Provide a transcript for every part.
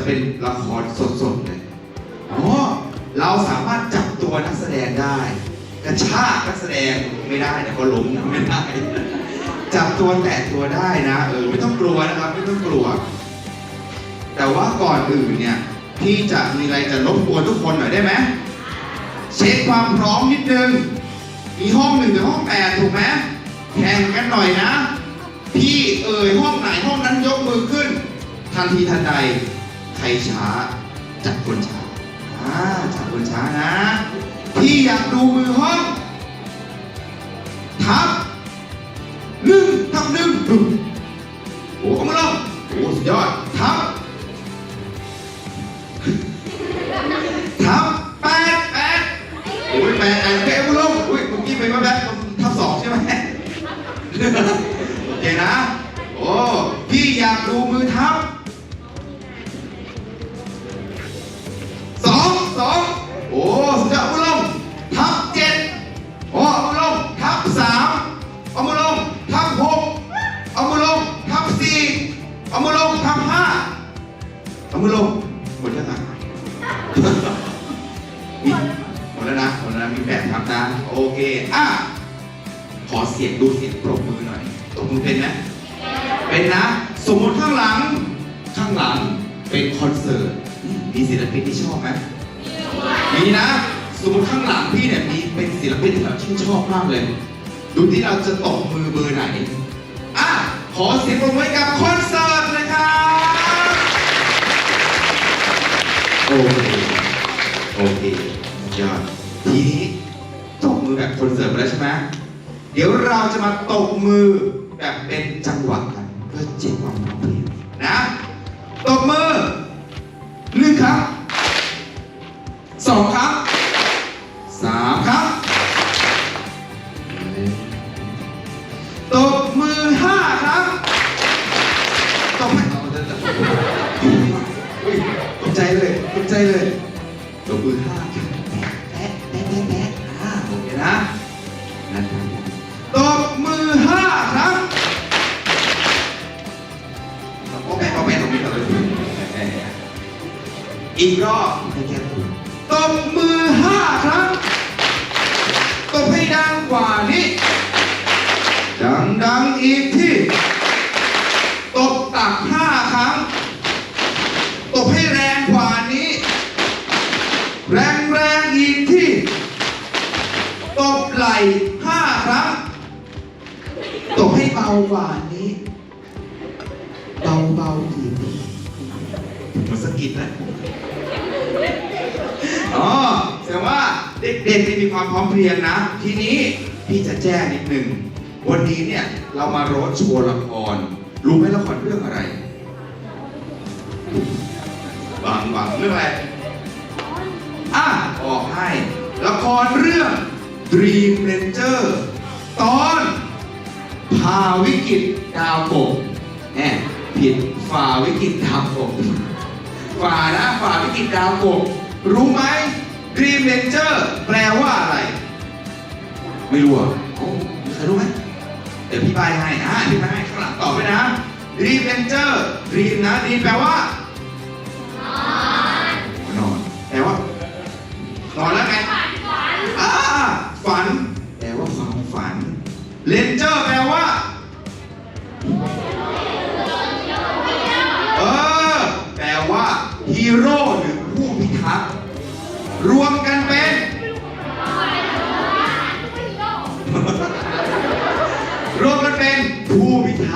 จะเป็นละครสดๆเลยอ๋อเราสามารถจับตัวนักแสดงได้ กระชากนักแสดงไม่ได้เดี๋ยวเขาล้มนะไม่ได้ จับตัวแตะตัวได้นะเออไม่ต้องกลัวนะครับไม่ต้องกลัว แต่ว่าก่อนอื่นเนี่ยพี่จะมีอะไรจะรบกวนทุกคนหน่อยได้ไหมเช็คความพร้อมนิดนึง มีห้องหนึ่งถึงห้องแปดถูกไหมแข่งกันหน่อยนะ พี่เอ่ยห้องไหนห้องนั้นยกมือขึ้น ทันทีทันใด ใครช้าจับคนช้าอ่าจับคนช้านะ พี่อยากดูมือห้องทับหนึ่งทับหนึ่งโอ้เอามาลงโอ้สุดยอดทับทับแปดแปดโอ้ยแปดแปดแปดเอามาลงอุ้ยเมื่อกี้ไปว่าแปดทับสองใช่ไหมโอเคนะ โอ้พี่อยากดูมือทับ อะขอเสียงดูเสียงปรบมือหน่อยปรบมือเป็นไหมเป็นนะ สมมติข้างหลัง ข้างหลังเป็นคอนเสิร์ตมีศิลปินที่ชอบไหมมีนะ สมมติข้างหลังพี่เนี่ยมีเป็นศิลปินที่แบบชื่นชอบมากเลย ดูที่เราจะตบมือเบอร์ไหนอะขอเสียงปรบมือกับคอนเสิร์ตเลยครับโอเคโอเคยอดทีนี้ ตบมือแบบคนเสิร์ฟไปแล้วใช่ไหมเดี๋ยวเราจะมาตบมือแบบเป็นจังหวะกันเพื่อเจ็บความพร้องเพรียงนะตบมือ อีกรอบให้แก้ตัวตบมือห้าครั้งตบให้ดังกว่านี้ ดังดังอีกที่ตบตักห้าครั้งตบให้แรงกว่านี้ แรงแรงอีกที่ตบไหล่ห้าครั้งตบให้เบากว่านี้เบาเบาอีกมันสกิดนะ อ๋อแสดงว่าเด็กๆนี่มีความพร้อมเพรียงนะ ทีนี้พี่จะแจ้งนิดหนึ่ง วันนี้เนี่ยเรามาโรดโชว์ละคร รู้ไหมละครเรื่องอะไรบางบางเรื่องอะไรอะบอกให้ ละครเรื่อง Dream Ranger ตอนพาวิกฤตดาวกบแหมผิดฝ่าวิกฤตดาวกบฝ่านะฝ่าวิกฤตดาวกบ รู้ไหม Dream Ranger แปลว่าอะไร ไม่รู้อะโอ้มีใครรู้ไหมเดี๋ยวพี่ใบให้อะพี่ใบให้ข้างหลังตอบไปนะ Dream Ranger Dream นะ Dream แปลว่า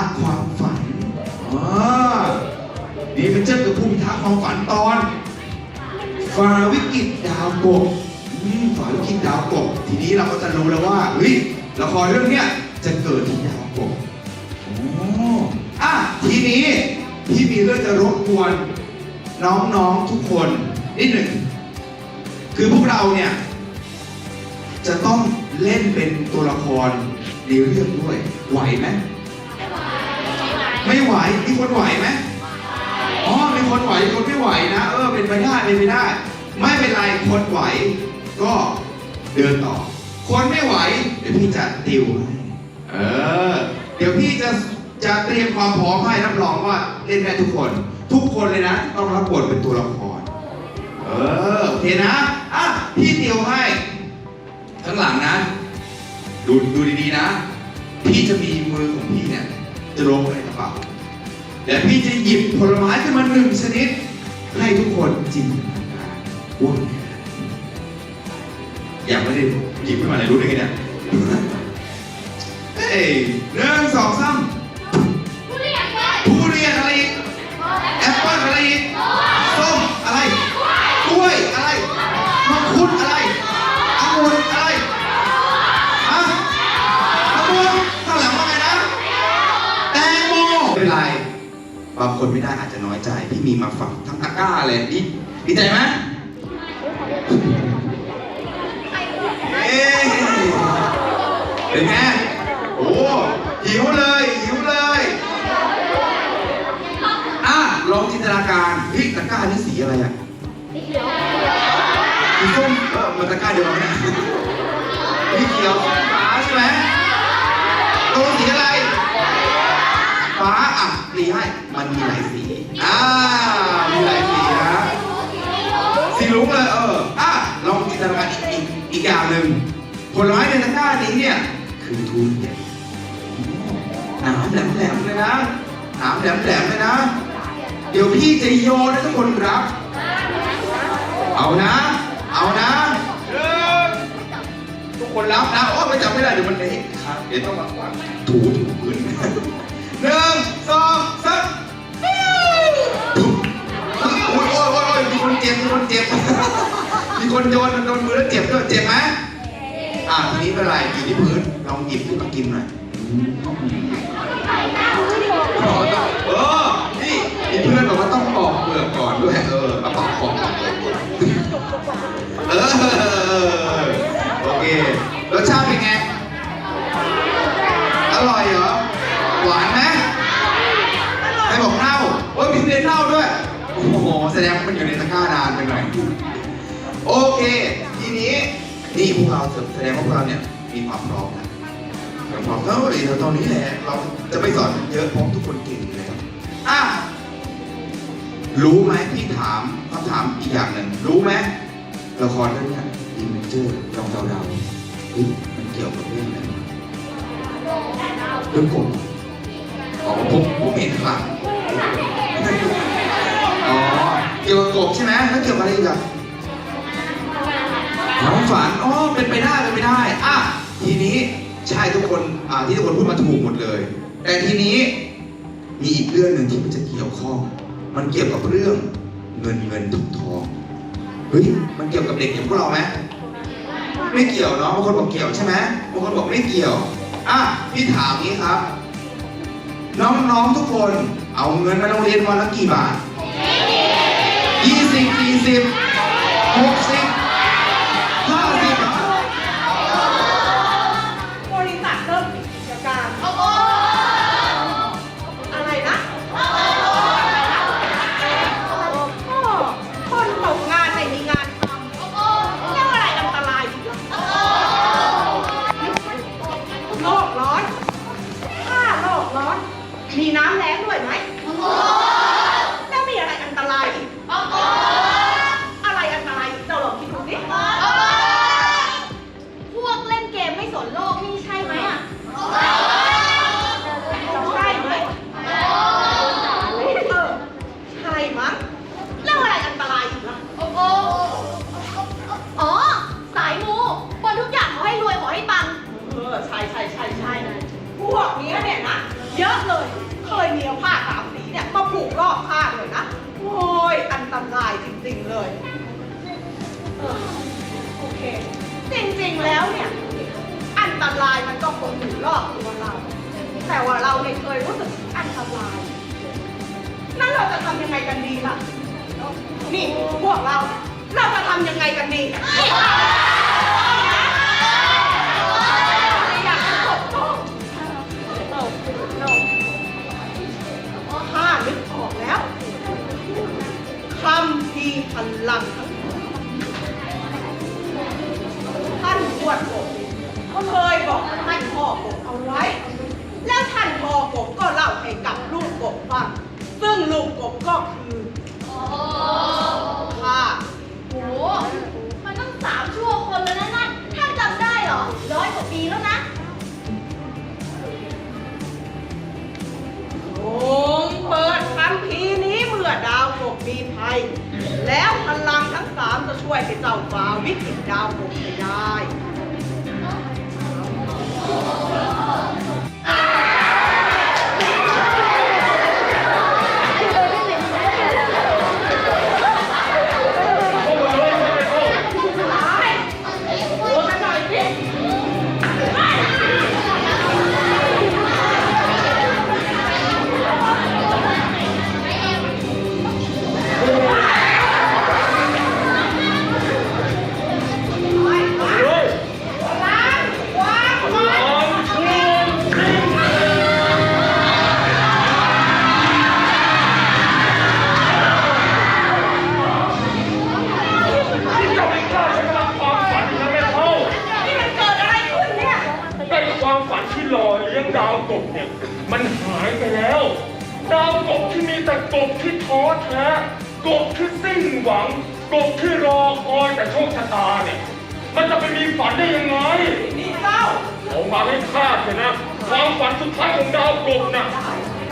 ทักษ์ความฝันนี่เป็นเจ้ากับผู้พิทักษ์ความฝันตอนฝ่าวิกฤตดาวกบฝ่าวิกฤตดาวกบ ทีนี้เราก็จะรู้แล้วว่าเฮ้ยละครเรื่องเนี้ยจะเกิดที่ดาวกบอ้อะทีนี้พี่มีเรื่องจะรบกวนน้องๆทุกคนนิดหนึ่งคือพวกเราเนี่ยจะต้องเล่นเป็นตัวละครในเรื่องด้วยไหวไหม ไม่ไหวมีคนไหวไหมอ๋อมีคนไหวคนไม่ไหวนะเออเป็นไปได้เป็นไปได้ ไม่เป็นไรคนไหว ก็เดินต่อ คนไม่ไหวเดี๋ยวพี่จะติวให้เออ เดี๋ยวพี่จะจะเตรียมความพร้อมให้รับรองว่าเล่นได้ทุกคน ทุกคนเลยนะ ต้องรับบทเป็นตัวละคร เออโอเคนะอะพี่เตียวให้ข้างหลังนะ ดูดูดีๆนะ พี่จะมีมือของพี่เนี่ย จะลงไปในกระเป๋าและพี่จะหยิบผลไม้ขึ้นมาหนึ่งชนิด ให้ทุกคนจินตนาการว่าอยากไม่ได้หยิบขึ้นมาเลยรู้ได้ไงเนี่ยเฮ้ยหนึ่งสองสา คนไม่ได้อาจจะน้อยใจ พี่มีมาฝากทั้งตะกร้าเลยดีดีใจไหมเอ๊ะเป็นไงโอ้หิวเลยหิวเลยอะลองจินตนาการเฮ้ยตะกร้านี่สีอะไรอะสีส้มเออมันตะกร้าเดียวกันไหมสีเขียวฟ้าใช่ไหมตัวสีอะไร ฟ้าอะสีให้ มันมีหลายสี อ่า มีหลายสีนะ สีลุ้งเลยเออ อะ ลองจินตนาการอีกอีกอีกอย่างหนึ่งผลไม้ในตะกร้านี้เนี่ย คือทุเรียนหนามแหลมๆเลยนะหนามแหลมๆเลยนะ เดี๋ยวพี่จะโยนให้ทุกคนรับ เอานะ เอานะทุกคนรับนะโอ้ไม่จำไม่ได้เดี๋ยวมันเละครับเดี๋ยวต้องมากวาดถูถูพื้น หนึ่งสองสามโอ้ยโอ้ยโอ้ยโอ้ยมีคนเจ็บมีคนเจ็บ มีคนโยนโดนมือแล้วเจ็บด้วยเจ็บไหมอะทีนี้ไม่เป็นไรอยู่ที่พื้นลองหยิบขึ้นมากินหน่อยเออนี่มีเพื่อนบอกว่าต้องปอกเปลือกก่อนด้วยเออ เราแสดงว่าพวกเราเนี่ยมีความพร้อมนะผมบอกเฮ้ยเราตอนนี้แหละเราจะไม่สอนเยอะเพราะทุกคนเก่งเลยอะรู้ไหมพี่ถามคำถามอีกอย่างหนึ่งรู้ไหมละครเรื่องนี้อินเจอร์ลองเดาๆเฮ้ยมันเกี่ยวกับเรื่องอะไรเรื่องกบอ๋อผมผมเห็นข้างหลังอ๋อเกี่ยวกับกบใช่ไหมแล้วเกี่ยวกับอะไรอีกอะน้อง ฝันอ๋อเป็นไปได้เป็นไปได้อะทีนี้ใช่ทุกคนอ่าที่ทุกคนพูดมาถูกหมดเลย แต่ทีนี้มีอีกเรื่องหนึ่งที่มันจะเกี่ยวข้อง มันเกี่ยวกับเรื่องเงินเงินทองทองเฮ้ยมันเกี่ยวกับเด็กอย่างพวกเราไหมไม่เกี่ยวเนาะบางคนบอกเกี่ยวใช่ไหมบางคนบอกไม่เกี่ยวอะพี่ถามนี้ครับ น้องๆทุกคนเอาเงินมาโรงเรียนวันละกี่บาทยี่สิบสี่สิบหกสิบายมันอยู่รอบตัวเรา แต่ว่าเราไม่เคยรู้สึกอันตรายนั่นเราจะทำยังไงกันดีล่ะ นี่พวกเรา เราจะทำยังไงกันดีอ เคยบอกให้พ่อกบเอาไว้ แล้วท่านพ่อกบก็เล่าให้กับลูกกบฟัง ซึ่งลูกกบก็คือข้ะโอ้มันต้องสามชั่วคนแล้วนะนั่นท่านจำได้เหรอร้อยกว่าปีแล้วนะ องเปิดคัมภีร์นี้เมื่อดาวตกมีภัย แล้วพลังทั้งสามจะช่วยให้เจ้าฟ้าวิกฤตดาว ดาวกบที่มีแต่กบที่ท้อแท้กบที่สิ้นหวัง กบที่รอคอยแต่โชคชะตาเนี่ย มันจะไปมีฝันได้ยังไงนี่เจ้าเอามาให้ข้าเถอะนะ ความฝันสุดท้ายของดาวกบนะ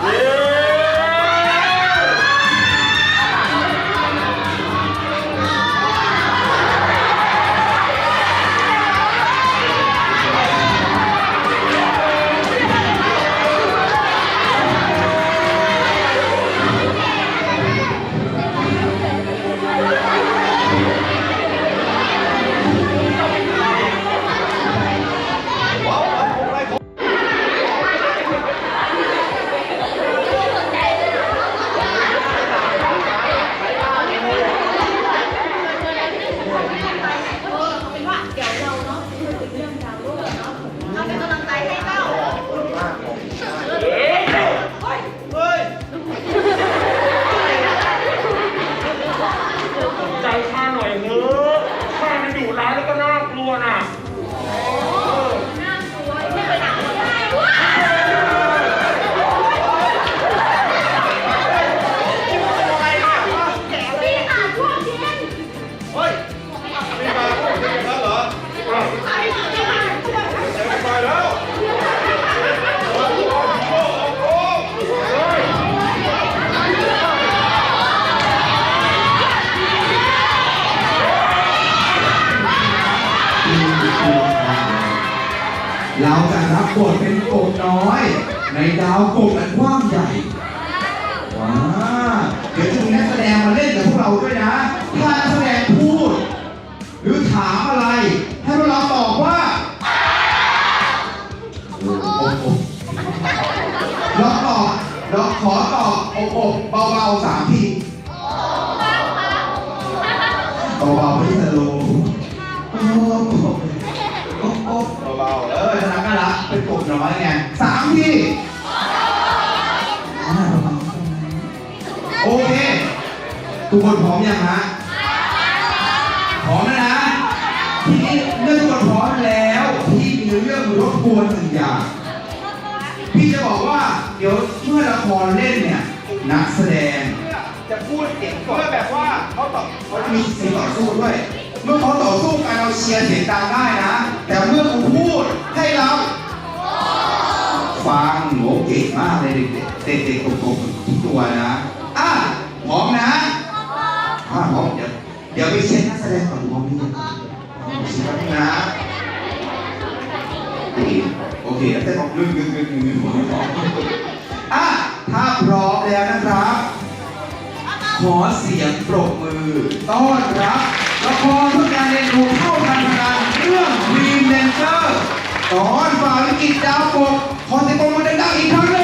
เย้ เราจะรับบทเป็นกบน้อย ในดาวกบอันกว้างใหญ่ว้าเดี๋ยวจะมีนักแสดงมาเล่นกับพวกเราด้วยนะ ถ้านักแสดงพูด หรือถามอะไร ให้พวกเราตอบว่าโอ้โหเราตอบเราขอตอบโอ้โหเบาๆสามทีเบาๆไม่สโลว์ โอ้โหโอ้โหเบาๆเออน่ารักน่ารักเป็นกบน้อยไงสามทีอ่าเบาๆโอเค ทุกคนพร้อมยังฮะพร้อมแล้วนะ ทีนี้เมื่อทุกคนพร้อมแล้วพี่มีเรื่องรบกวนหนึ่งอย่าง พี่จะบอกว่าเดี๋ยวเมื่อละครเล่นเนี่ยนักแสดง จะพูดเสียงก่อนเพื่อแบบว่าเขาต่อเขามีเสียงต่อสู้ด้วย เมื่อเขาต่อสู้กันเราเชียร์เสียงดังได้นะ แต่เมื่อคุณพูดให้เราฟังโหเก่งมากเลยเด็กๆเด็กๆโกงๆทุกตัวนะอะพร้อมนะอ่าพร้อมเดี๋ยวเดี๋ยวไปเช็คนักแสดงก่อนพร้อมหรือยังเช็คแป๊บนึงนะโอเคโอเคนักแสดงบอกลึกลึกลึกลึกลึกพร้อมอะถ้าพร้อมแล้วนะครับ ขอเสียงปรบมือ ต้อนรับ ละครเพื่อการเรียนรู้เข้าพันธการเรื่องรีมเดนเจอร์ตอนฝ่าวิกฤตดาวกบขอเสียงปรบมือดังๆอีกครั้งหนึ่ง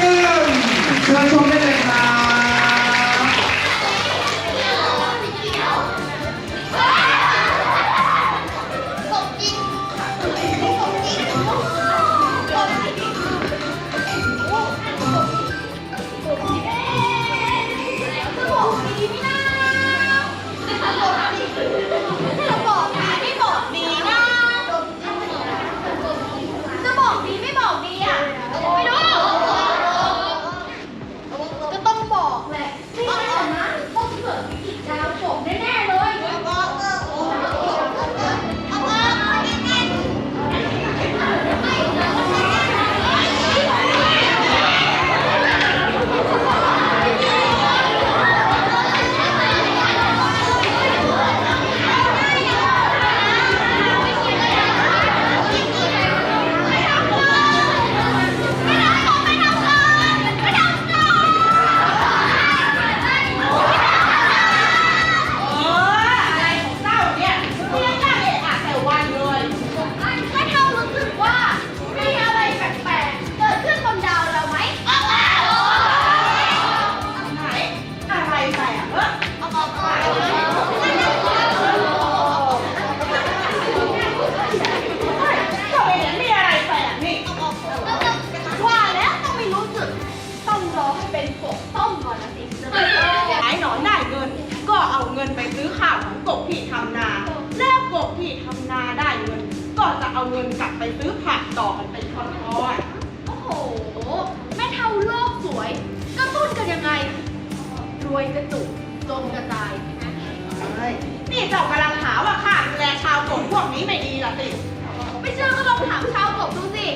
เชื่อก็ลองถามชาวกบดูสิ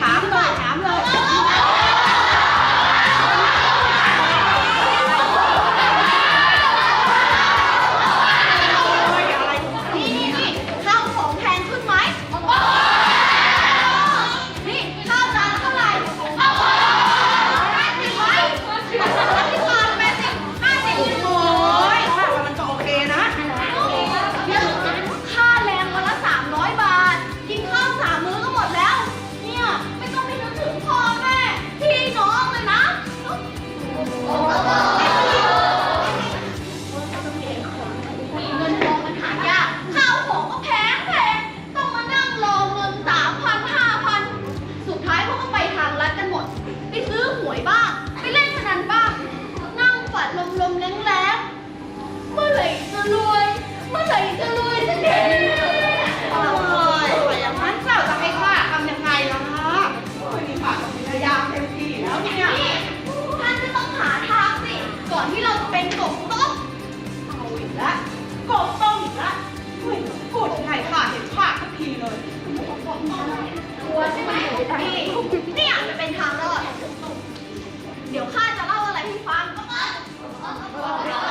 ถามเลยถามเลย 好。